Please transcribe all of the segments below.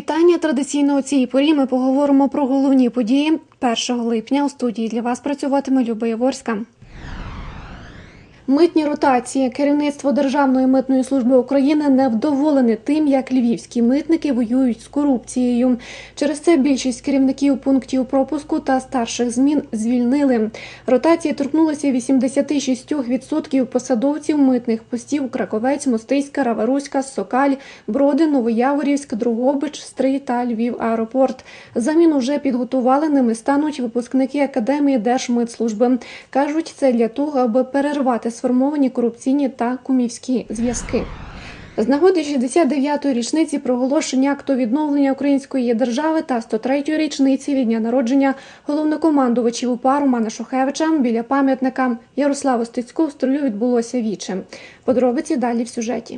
Вітання традиційно у цій порі. Ми поговоримо про головні події 1 липня. У студії для вас працюватиме Люба Яворська. Митні ротації. Керівництво Державної митної служби України не вдоволене тим, як львівські митники воюють з корупцією. Через це більшість керівників пунктів пропуску та старших змін звільнили. Ротації торкнулися 86% посадовців митних постів Краковець, Мостиська, Раваруська, Сокаль, Броди, Новояворівськ, Другобич, Стрий та Львів аеропорт. Заміну вже підготували. Ними стануть випускники Академії Держмитслужби. Кажуть, це для того, аби перервати сформовані корупційні та кумівські зв'язки. З нагоди 69-ї річниці проголошення акту відновлення української держави та 103-ї річниці від дня народження головнокомандувачів УПА Романа Шухевича біля пам'ятника Ярославу Стецьку в строю відбулося віче. Подробиці далі в сюжеті.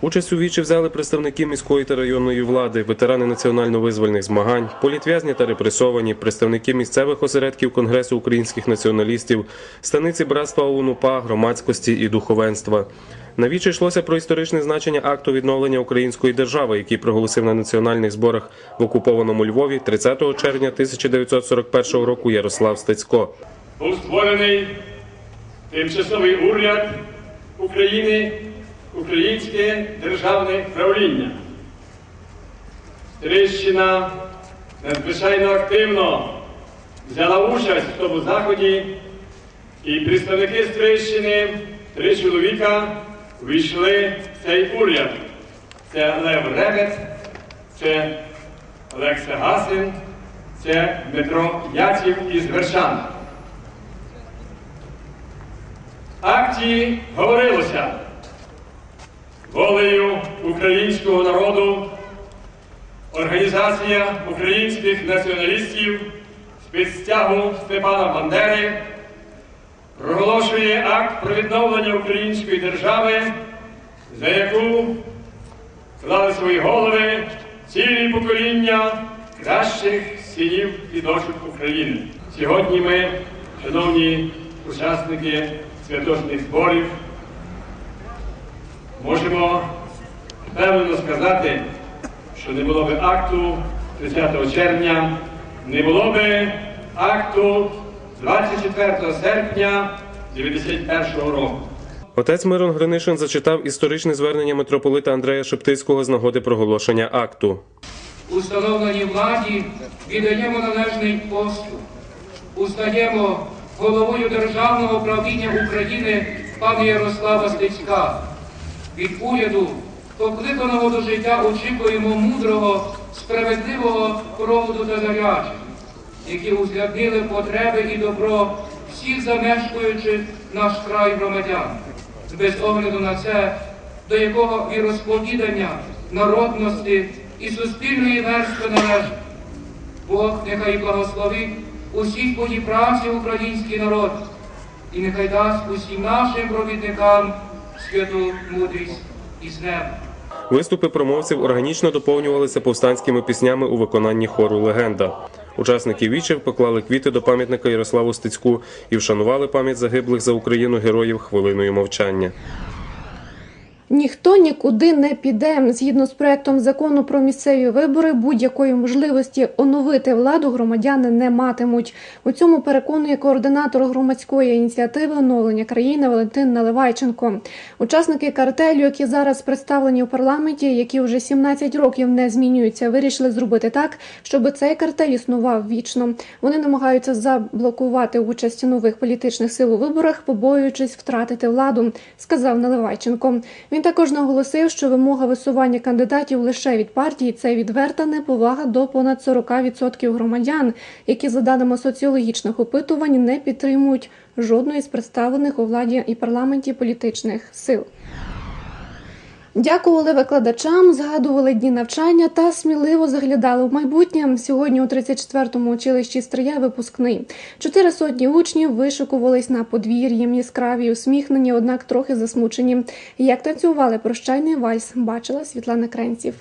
Участь у вічі взяли представники міської та районної влади, ветерани національно-визвольних змагань, політв'язні та репресовані, представники місцевих осередків Конгресу українських націоналістів, станиці братства ОУН-УПА, громадськості і духовенства. На вічі йшлося про історичне значення акту відновлення української держави, який проголосив на національних зборах в окупованому Львові 30 червня 1941 року Ярослав Стецько. був створений тимчасовий уряд України, Українське державне правління. Трещина надзвичайно активно взяла участь в тому заході, і представники з Трещини, три чоловіка, увійшли в цей уряд. Це Лев Ребет, це Олекса Гасин, це Дмитро Яців із Вершан. акті говорилося волею українського народу Організація українських націоналістів спецстягу Степана Бандери проголошує акт про відновлення української держави, за яку клали свої голови цілі покоління кращих синів і дочок України. Сьогодні ми, шановні учасники святочних зборів, можемо впевнено сказати, що не було би акту 30 червня, не було би акту 24 серпня 91 року. Отець Мирон Гринишин зачитав історичне звернення митрополита Андрея Шептицького з нагоди проголошення акту. установленій владі віддаємо належний поступ. Узнаємо головою Державного управління України пана Ярослава Стецька. Від уряду, покликаного до життя, очікуємо мудрого, справедливого проводу та зарядження, які узгляднили потреби і добро всіх замешкаючих наш край громадян. Без огляду на це, до якого віросповідання, народності і суспільної верстви належить. Бог нехай благословить усіх подій праці український народ і нехай дасть усім нашим провідникам святу мудрість із неба. Виступи промовців органічно доповнювалися повстанськими піснями у виконанні хору Легенда. Учасники вічів поклали квіти до пам'ятника Ярославу Стецьку і вшанували пам'ять загиблих за Україну героїв хвилиною мовчання. Ніхто нікуди не піде. Згідно з проектом закону про місцеві вибори, будь-якої можливості оновити владу громадяни не матимуть. У цьому переконує координатор громадської ініціативи оновлення країни Валентин Наливайченко. Учасники картелю, які зараз представлені у парламенті, які вже 17 років не змінюються, вирішили зробити так, щоб цей картель існував вічно. Вони намагаються заблокувати участь нових політичних сил у виборах, побоюючись втратити владу, сказав Наливайченко. Він також наголосив, що вимога висування кандидатів лише від партії це відверта неповага до понад 40% громадян, які за даними соціологічних опитувань не підтримують жодної з представлених у владі і парламенті політичних сил. Дякували викладачам, згадували дні навчання та сміливо заглядали в майбутнє. Сьогодні у 34-му училищі Стрия випускний. Чотири сотні учнів вишикувались на подвір'ї, яскраві, усміхнені, однак трохи засмучені. Як танцювали прощальний вальс, бачила Світлана Кренців.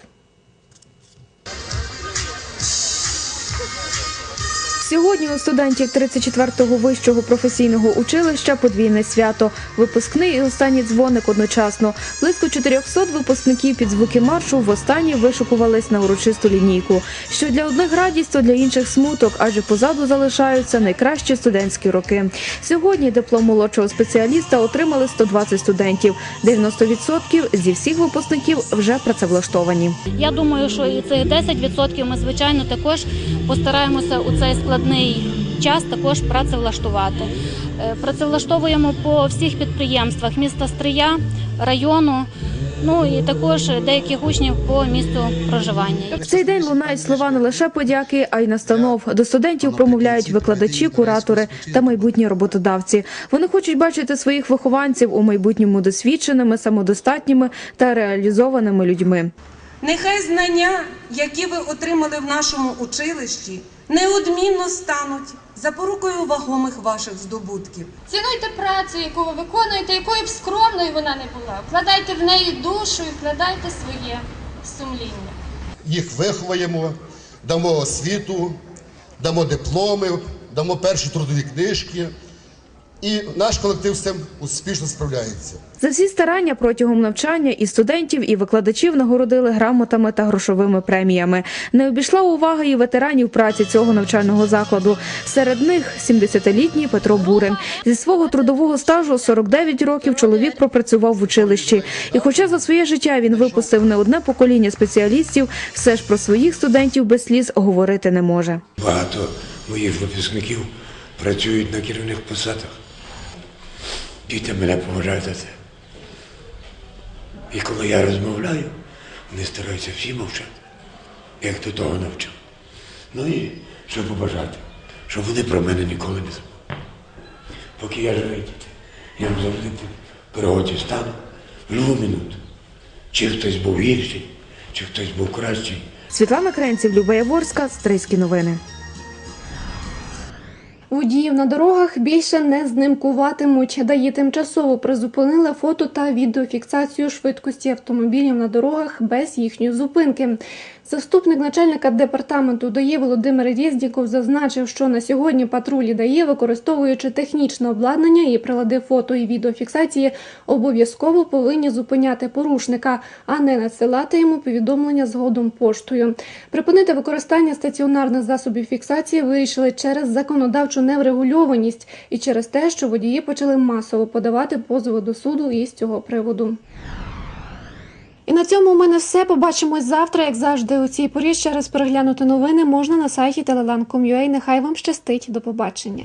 Сьогодні у студентів 34-го вищого професійного училища подвійне свято. Випускний і останній дзвоник одночасно. Близько 400 випускників під звуки маршу востаннє вишукувались на урочисту лінійку. Що для одних радість, то для інших смуток, адже позаду залишаються найкращі студентські роки. Сьогодні диплом молодшого спеціаліста отримали 120 студентів. 90% зі всіх випускників вже працевлаштовані. Я думаю, що і цих 10% ми, звичайно, також постараємося у цей складний час також працевлаштувати. Е, Працевлаштовуємо по всіх підприємствах міста Стрия, району, ну і також деяких учнів по місту проживання. В цей день лунають слова не лише подяки, а й настанов. До студентів промовляють викладачі, куратори та майбутні роботодавці. Вони хочуть бачити своїх вихованців у майбутньому досвідченими, самодостатніми та реалізованими людьми. Нехай знання, які ви отримали в нашому училищі, неодмінно стануть запорукою вагомих ваших здобутків. Цінуйте працю, яку ви виконуєте, якою б скромною вона не була. Вкладайте в неї душу і вкладайте своє сумління. їх виховаємо, дамо освіту, дамо дипломи, дамо перші трудові книжки. І наш колектив з цим успішно справляється. За всі старання протягом навчання і студентів, і викладачів нагородили грамотами та грошовими преміями. Не обійшла увага і ветеранів праці цього навчального закладу. Серед них 70-літній Петро Бурин. Зі свого трудового стажу 49 років чоловік пропрацював в училищі. І, хоча за своє життя він випустив не одне покоління спеціалістів, все ж про своїх студентів без сліз говорити не може. Багато моїх випускників працюють на керівних посадах. Діти мене поважають за це. І коли я розмовляю, вони стараються всі мовчати, як до того навчив. Ну і що побажати, щоб вони про мене ніколи не забули. Поки я живий діти, я завжди по перегоді стану в любу минуту. Чи хтось був гірший, чи хтось був кращий. Світлана Кренців, Люба Яворська, Стрийські новини. Водіїв на дорогах більше не знимкуватимуть. Даї тимчасово призупинили фото та відеофіксацію швидкості автомобілів на дорогах без їхньої зупинки. Заступник начальника департаменту ДАІ Володимир Єздіков зазначив, що на сьогодні патрулі ДАІ, використовуючи технічне обладнання і прилади фото і відеофіксації, обов'язково повинні зупиняти порушника, а не надсилати йому повідомлення згодом поштою. Припинити використання стаціонарних засобів фіксації вирішили через законодавчу неврегульованість і через те, що водії почали масово подавати позови до суду із цього приводу. І на цьому у мене все. Побачимось завтра, як завжди, у цій порі. Ще раз переглянути новини можна на сайті telelan.com.ua. Нехай вам щастить. До побачення.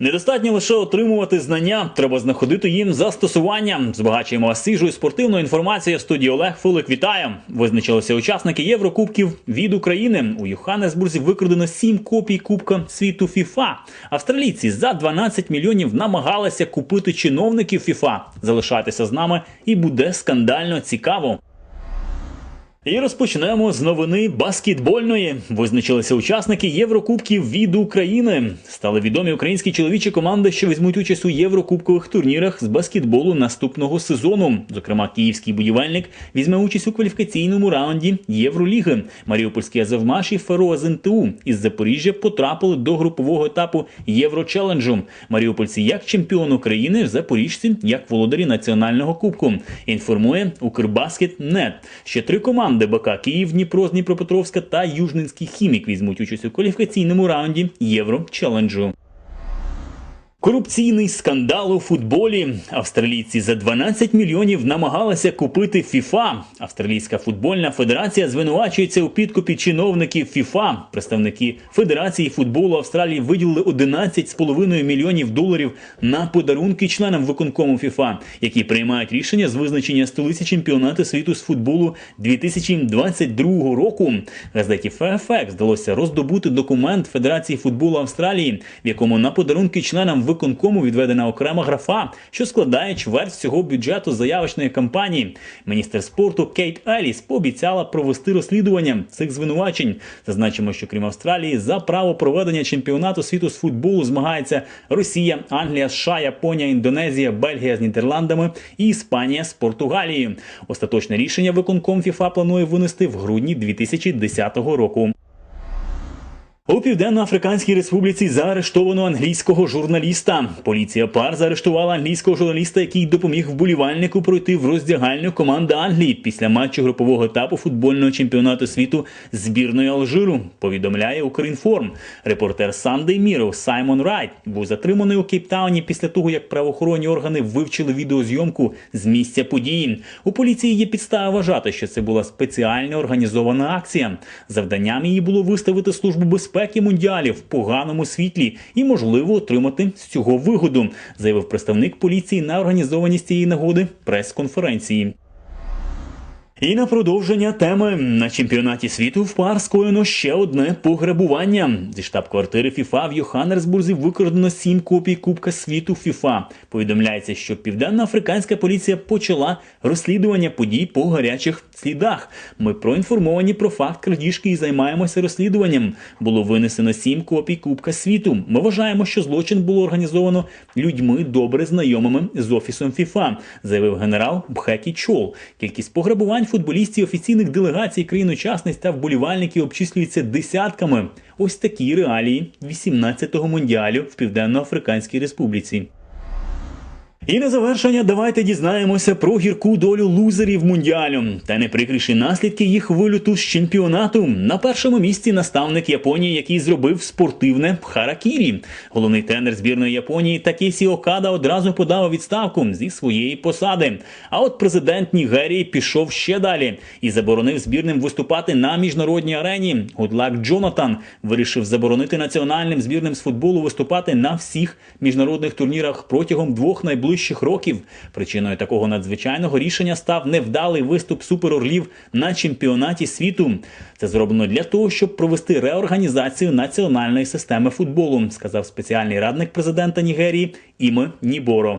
Недостатньо лише отримувати знання, треба знаходити їм застосування. Збагачуємо вас свіжою спортивною інформацією в студії Олег Фулик. Вітаю! Визначилися учасники Єврокубків від України. У Йоханнесбурзі викрадено сім копій Кубка світу ФІФА. Австралійці за 12 мільйонів намагалися купити чиновників ФІФА. Залишайтеся з нами, і буде скандально цікаво. І розпочнемо з новини баскетбольної. Визначилися учасники Єврокубків від України. Стали відомі українські чоловічі команди, що візьмуть участь у єврокубкових турнірах з баскетболу наступного сезону. Зокрема, київський будівельник візьме участь у кваліфікаційному раунді Євроліги. Маріупольський Азовмаш і Феро з НТУ із Запоріжжя потрапили до групового етапу Єврочеленджу. Маріупольці як чемпіон України, запоріжці як володарі національного кубку. Інформує Укрбаскет.нет. Ще три команди БК Київ, Дніпро, з Дніпропетровська та Южненський хімік візьмуть участь у кваліфікаційному раунді Єврочеленджу. Корупційний скандал у футболі. Австралійці за 12 мільйонів намагалися купити ФІФА. Австралійська футбольна федерація звинувачується у підкупі чиновників ФІФА. Представники Федерації футболу Австралії виділили 11,5 мільйонів доларів на подарунки членам виконкому ФІФА, які приймають рішення з визначення столиці чемпіонату світу з футболу 2022 року. Газеті Fairfax вдалося роздобути документ Федерації футболу Австралії, в якому на подарунки членам виконкому відведена окрема графа, що складає чверть всього бюджету заявочної кампанії. Міністр спорту Кейт Еліс пообіцяла провести розслідування цих звинувачень. Зазначимо, що крім Австралії, за право проведення чемпіонату світу з футболу змагається Росія, Англія, США, Японія, Індонезія, Бельгія з Нідерландами і Іспанія з Португалією. Остаточне рішення виконком ФІФА планує винести в грудні 2010 року. У Південно-Африканській Республіці заарештовано англійського журналіста. Поліція пар заарештувала англійського журналіста, який допоміг вболівальнику пройти в роздягальню команди Англії після матчу групового етапу футбольного чемпіонату світу збірної Алжиру. Повідомляє Укрінформ. Репортер Sunday Mirror Саймон Райт був затриманий у Кейптауні після того, як правоохоронні органи вивчили відеозйомку з місця події. У поліції є підстави вважати, що це була спеціально організована акція. Завданням її було виставити службу безпеки мундіалів в поганому світлі і, можливо, отримати з цього вигоду, заявив представник поліції на організованість цієї нагоди прес-конференції. І на продовження теми на чемпіонаті світу в пар скоєно ще одне пограбування. Зі штаб-квартири ФІФА в Йоханнесбурзі викрадено сім копій Кубка світу ФІФА. Повідомляється, що південно-африканська поліція почала розслідування подій по гарячих слідах. Ми проінформовані про факт крадіжки і займаємося розслідуванням. Було винесено сім копій Кубка світу. Ми вважаємо, що злочин було організовано людьми добре знайомими з офісом ФІФА, заявив генерал Бхекі Чол. Кількість пограбувань футболістів офіційних делегацій країн-учасниць та вболівальників обчислюється десятками. Ось такі реалії 18-го мундіалю в Південно-Африканській Республіці. І на завершення давайте дізнаємося про гірку долю лузерів мундіалю та неприкріші наслідки їх вилюту з чемпіонату. На першому місці наставник Японії, який зробив спортивне харакірі. Головний тренер збірної Японії Такесі Окада одразу подав відставку зі своєї посади. А от президент Нігерії пішов ще далі і заборонив збірним виступати на міжнародній арені. Гудлак Джонатан вирішив заборонити національним збірним з футболу виступати на всіх міжнародних турнірах протягом двох найближчих років. Причиною такого надзвичайного рішення став невдалий виступ суперорлів на чемпіонаті світу. Це зроблено для того, щоб провести реорганізацію національної системи футболу, сказав спеціальний радник президента Нігерії Іме Ніборо.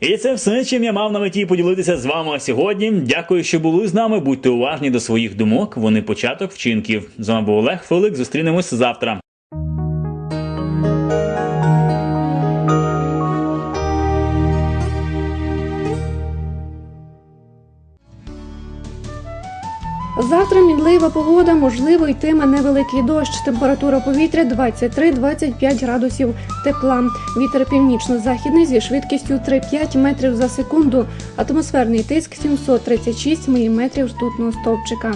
І це все, чим я мав на меті поділитися з вами сьогодні. Дякую, що були з нами. Будьте уважні до своїх думок. Вони початок вчинків. З вами був Олег Фелик. Зустрінемось завтра. Завтра мінлива погода, можливо, йтиме невеликий дощ. Температура повітря 23-25 градусів тепла. Вітер північно-західний зі швидкістю 3-5 метрів за секунду. Атмосферний тиск 736 міліметрів ртутного стовпчика.